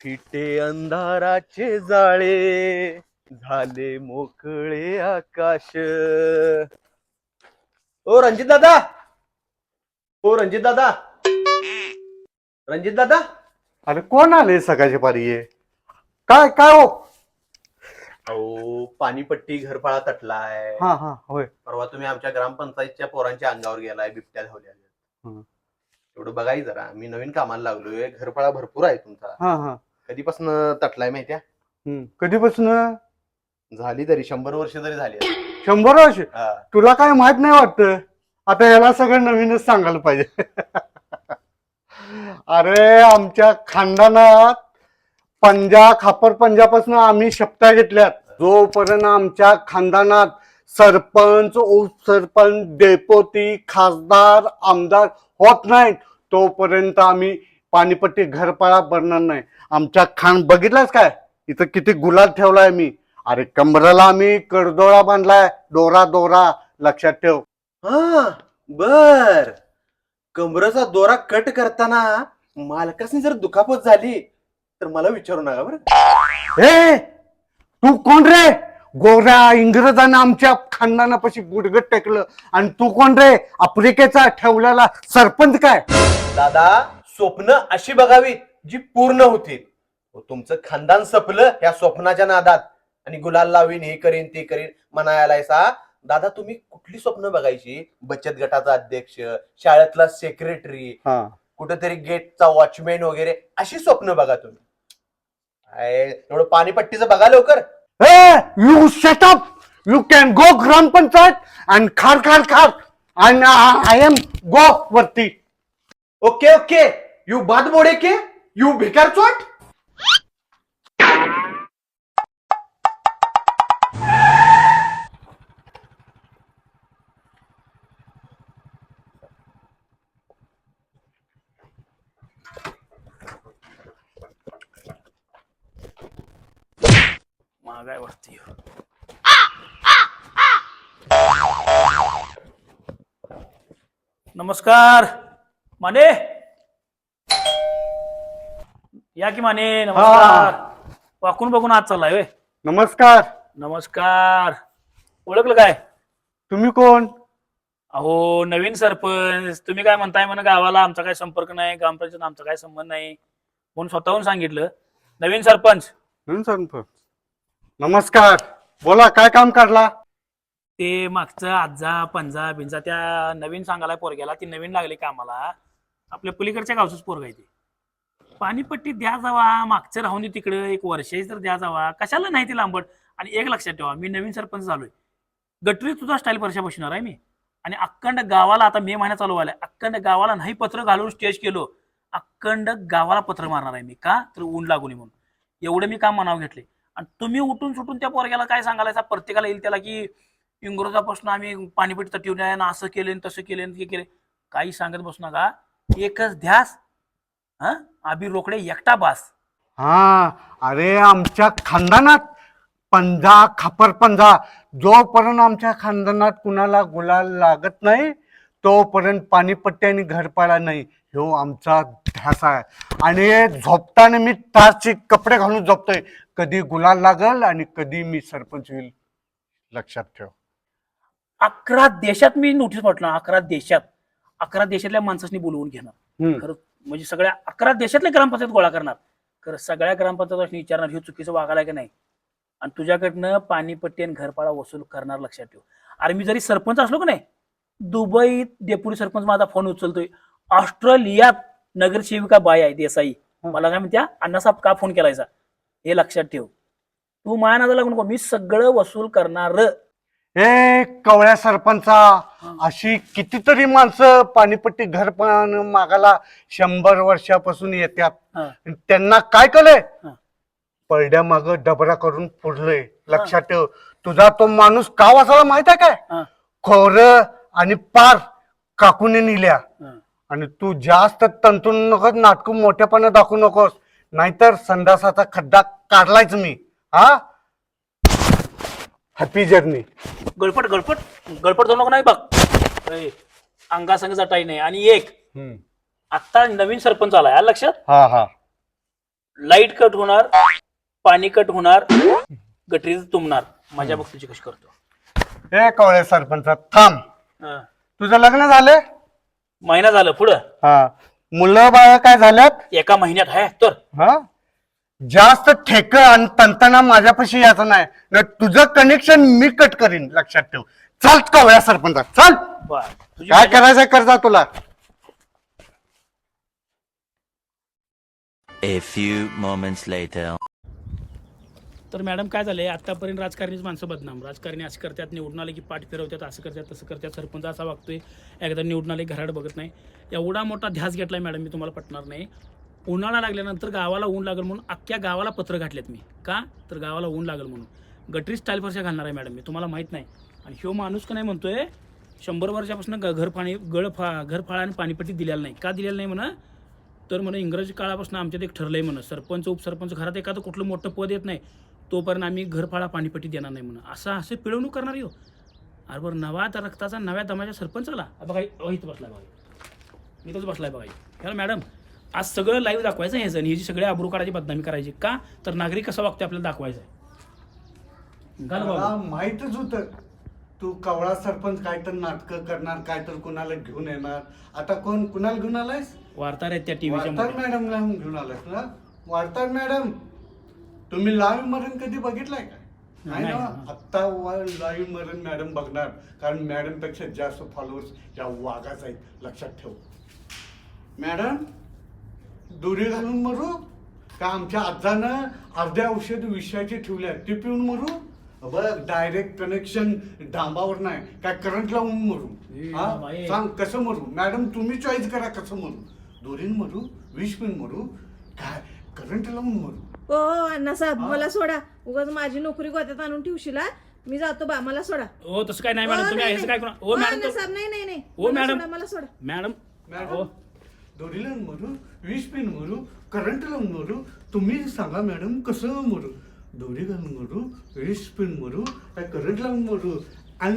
फिटे अंधाराचे जाळे झाले मोकळे आकाश. ओ रणजित दादा! ओ रणजित दादा! रणजित दादा! अरे कोण आले सकाळची पारी आहे काय काय हो? अहो पाणीपट्टी घरफाळा तटलाय. हा हा होय. परवा तुम्ही आमच्या ग्रामपंचायतच्या पोरांच्या अंगावर गेलाय बिबट्या धावल्या हं. एवढं बघाय जरा मी नवीन कामाला लागलोय घरफाळा भरपूर आहे तुमचा. हा हा. कधीपासून तटलाय हम्म. कधीपासून? झाली तरी शंभर वर्ष तरी झाली शंभर वर्ष? हा. तुला काय माहीत नाही वाटत? आता याला सगळं नवीनच सांगायला पाहिजे. अरे आमच्या खानदानात पंजा खापर पंजापासून आम्ही शपथा घेतल्यात. जोपर्यंत आमच्या खानदानात सरपंच उपसरपंच डेपोटी खासदार आमदार होत नाहीत तोपर्यंत आम्ही पाणीपट्टी घरपाळा भरणार नाही. आमच्या खान बघितलास काय? इथं किती गुलाल ठेवलाय मी. अरे कमराला आम्ही कडदोळा बांधलाय. दोरा दोरा. लक्षात ठेव. हा बर. कमरेचा दोरा कट करताना मालकासनी जर दुखापत झाली तर मला विचारू नका बरं. ए तू कोण रे? गोऱ्या इंग्रजांना आमच्या खानदानापाशी गुडगट टेकलं. आणि तू कोण रे? आफ्रिकेचा ठेवलेला सरपंच काय? दादा स्वप्न अशी बघावी जी पूर्ण होतील. हो, तुमचं खानदान सपलं या स्वप्नाच्या नादात. आणि गुलाल लावीन हे करीन ते करीन. म्हणायलायसा दादा तुम्ही कुठली स्वप्न बघायची? बचत गटाचा अध्यक्ष शाळेतला सेक्रेटरी कुठेतरी गेटचा वॉचमॅन वगैरे अशी स्वप्न बघा तुम्ही. एवढं पाणीपट्टीचं बघा लवकर. You shut up you can go gram panchayat and खार खार खार. अँड आय एम गो वरती. Okay okay. यू बाद बोडे के? यू भिकार चोट? महागाय वाटते नमस्कार. माने? या की माने नमस्कार. वाकून बघून आज चाललाय वे नमस्कार. नमस्कार. ओळखलं काय? तुम्ही कोण? अहो नवीन सरपंच. तुम्ही काय म्हणताय म्हणे गावाला आमचा काय संपर्क नाही ग्रामपंचायत आमचा काय संबंध नाही म्हणून स्वतःहून सांगितलं. नवीन सरपंच. हं, सरपंच. नमस्कार. बोला काय काम काढला? ते मागचं आजा पंजा बिंजा त्या नवीन सांगायला पोरग्याला ती नवीन लागली कामाला. आपल्या पलीकडच्या गावचंच पोरग आहे ते. पाणीपट्टी द्या जावा मागचं राहून दे तिकडं एक वर्षही तर द्या जावा. कशाला नाही ती लांबट? आणि एक लक्षात ठेवा मी नवीन सरपंच झालोय. गटरी तुझा स्टाईल वर्षा बसणार आहे मी. आणि अखंड गावाला आता मे महिना चालू आलाय अखंड गावाला नाही पत्र घालून स्टेज केलो अखंड गावाला पत्र मारणार आहे मी. का? तर ऊन लागू नये म्हणून. एवढं मी काम मनाव घेतले आणि तुम्ही उठून सुटून त्या पोरग्याला काय सांगायला प्रत्येकाला येईल त्याला की इंग्रजापासून आम्ही पाणीपट्टी ठेवून आहे ना असं केलं तसं केलं आणि ते केलं. काही सांगत बसू नका. एकच ध्यास हा? आबी रोकडे एकटा बास. हा अरे आमच्या खानदानात पंजा खापर पंजा जोपर्यंत आमच्या खानदानात कुणाला गुलाल लागत नाही तोपर्यंत पाणीपट्टी आणि घरपाळा नाही. ह्यो आमचा ध्यास आहे. आणि झोपताना मी तारचे कपडे घालून झोपतोय. कधी गुलाल लागल आणि कधी मी सरपंच होईल. लक्षात ठेव. अकरा देशात मी नोटीस म्हटलं अकरा देशात. अकरा देशातल्या माणसांनी बोलवून घेणार हम्म. म्हणजे सगळ्या अकरा देशातल्या ग्रामपंचायत गोळा करणार. खरं सगळ्या ग्रामपंचायत विचारणार हे चुकीचं वागायला की नाही? आणि तुझ्याकडनं पाणीपट्टी आणि घरपाळा वसूल करणार लक्षात ठेव. अरे मी जरी सरपंच असलो का नाही दुबईत डेप्युटी सरपंच माझा फोन उचलतोय. ऑस्ट्रेलियात नगरसेविका बाई आहे देसाई. मला काय म्हणत्या अण्णासाहेब का फोन केलायचा हे लक्षात ठेव. तू माया नादा लागू नको मी सगळं वसूल करणार. ए कवळ्या सरपंचा अशी कितीतरी माणसं पाणीपट्टी घर मागायला शंभर वर्षापासून येतात. आणि त्यांना काय कळलंय. पडद्या माग डबरा करून पुरलंय. लक्षात ठेव. तुझा तो माणूस का वाचायला माहीत आहे काय. खोर आणि पार काकूने निल्या. आणि तू जास्त तंतून नकोस नाटक मोठेपणा दाखवू नकोस. नाहीतर संडासाचा खड्डा काढलायच मी. हा? Happy journey. गळपट गळपट गळपट जाऊ नको नाही बघ. ए, अंगासंग जटाई नाही. आणि एक आता नवीन सरपंच आलाय. आलं लक्षात? हा हा. लाइट कट होणार पाणी कट होणार गटरीच तुंबणार. माझ्या बघ तुझी कशी करतो. ए कवळे सरपंच थांब. हा. तुझं लग्न झालंय? महिना झालं. पुढं? हा. मुलं बाळ काय झाल्यात? एका महिन्यात आहे तर. हा? जास्त ठेक आणि तंतना माझ्यापाशी याचं नाही. न तुझं कनेक्शन मी कट करीन लक्षात ठेव. चल कवळ्या सरपंच. चल. बर. तुझी काय करायचंय करजा तुला. A few moments later. तर मॅडम काय झालंय? आतापर्यंत राजकारणीच माणसं बदनाम. राजकारणी असं करतात निवडून आले की पाठ फिरवतात असं करतात तसं करतात. सरपंच असा वागतोय एकदा निवडून आले घराड बघत नाही. एवढा मोठा ध्यास घेतलाय मॅडम मी तुम्हाला पटणार नाही. उन्हाळा लागल्यानंतर गावाला ऊन लागेल म्हणून अख्ख्या गावाला पत्र घातलेत मी. का? तर गावाला ऊन लागेल म्हणून. गटरी स्टाईल फरशा घालणार आहे मॅडम मी. तुम्हाला माहीत नाही. आणि ह्यो माणूस का नाही म्हणतोय शंभर वर्षापासून ग- घर पाणी गळ फा घर फाळा आणि पाणीपट्टी दिलेलं नाही. का दिलेलं नाही म्हणा? तर म्हणा इंग्रजी काळापासून आमच्यात एक ठरलंय म्हणा सरपंच उपसरपंच घरात एखादं कुठलं मोठं पद येत नाही तोपर्यंत आम्ही घरफाळा पाणीपट्टी देणार नाही म्हणा. असं असं पिळवणूक करणार हो अरे बरं नवा तर रक्ताचा नव्या दमाच्या सरपंचाला. बघा इथं बसलाय बघा. इथंच बसलाय बघा. ह्याला मॅडम आज सगळं लाईव्ह दाखवायचं आहे ह्याचं आणि ह्याची सगळी आबरू काढायची बदनामी करायची का? तर नागरिक कसा वागतो आपल्याला दाखवायचं आहे. घाल मला बाबा माहितच होत. तू कवळा सरपंच काय तर नाटक करणार काय तर कुणाला घेऊन येणार. आता कोण कुणाला घेऊन आलायस? वार्ताहर आहेत त्या टीव्हीच्या वार्ताहर मॅडमला घेऊन आलायस ना? वार्ताहर मॅडम तुम्ही लाईव्ह मरण कधी बघितलाय का? नाही आत्ता लाईव्ह मरण मॅडम बघणार. कारण मॅडमपेक्षा जास्त फॉलोअर्स या वाघाच आहेत. लक्षात ठेव. मॅडम दोरी घालून मरू का आमच्या आजानं अर्ध्या औषध विषयाचे ठेवल्या ते पिऊन मरू? बघ डायरेक्ट कनेक्शन डांबावर नाही काय करंट लावून मरू? हा? सांग कसं मरू? मॅडम तुम्ही चॉईस करा कसं मरू? दोरीन मरू विष पिऊन मरू काय करंट लावून मरू? ओ अण्णासाहेब हा? मला सोडा. उगाच माझी नोकरी गोत्यात आणून ठेवशील? मी जातो बा मला सोडा. हो तसं काय नाही ओ, मॅडम तुम्ही काय नाही. करा हो ओ, मॅडम अण्णासाहेब नाही नाही नाही. ओ, मॅडम. सोडा, मला सोडा. Madam madam? हो दोरीला मरू विष पिन मरू करंट लावून मरू तुम्ही सांगा मॅडम कसं मरू? दोरी घालून मरू विष पिन मरू काय करंट लावून मरू अन